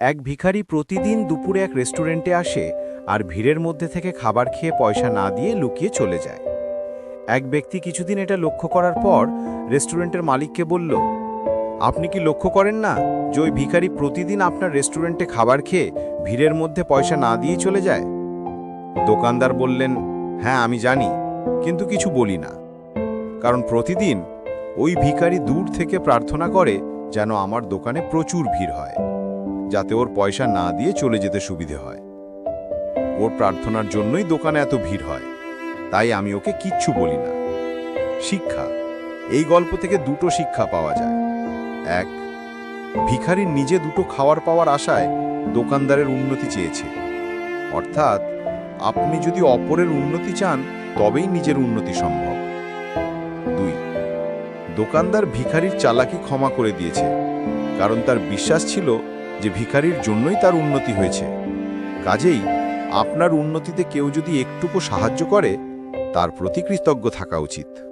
এক ভিখারি প্রতিদিন দুপুরে এক রেস্টুরেন্টে আসে আর ভিড়ের মধ্যে থেকে খাবার খেয়ে পয়সা না দিয়ে লুকিয়ে চলে যায়। এক ব্যক্তি কিছুদিন এটা লক্ষ্য করার পর রেস্টুরেন্টের মালিককে বলল, আপনি কি লক্ষ্য করেন না যে ওই ভিখারি প্রতিদিন আপনার রেস্টুরেন্টে খাবার খেয়ে ভিড়ের মধ্যে পয়সা না দিয়ে চলে যায়? দোকানদার বললেন হ্যাঁ আমি জানি, কিন্তু কিছু বলি না। কারণ প্রতিদিন ওই ভিখারি দূর থেকে প্রার্থনা করে যেন আমার দোকানে প্রচুর ভিড় হয়। যাতে ওর পয়সা না দিয়ে চলে যেতে সুবিধে হয়। ওর প্রার্থনার জন্যই দোকানে এত ভিড় হয়। তাই আমি ওকে কিচ্ছু বলি না। শিক্ষা। এই গল্প থেকে দুটো শিক্ষা পাওয়া যায়। এক ভিখারির নিজে দুটো খাওয়ার পাওয়ার আশায় দোকানদারের উন্নতি চেয়েছে। অর্থাৎ, আপনি যদি অপরের উন্নতি চান, তবেই নিজের উন্নতি সম্ভব। দুই, দোকানদার ভিখারির চালাকি ক্ষমা করে দিয়েছে। কারণ তার বিশ্বাস ছিল যে ভিখারির জন্যই তার উন্নতি হয়েছে। কাজেই আপনার উন্নতিতে কেউ যদি একটুকু সাহায্য করে, তার প্রতি কৃতজ্ঞ থাকা উচিত।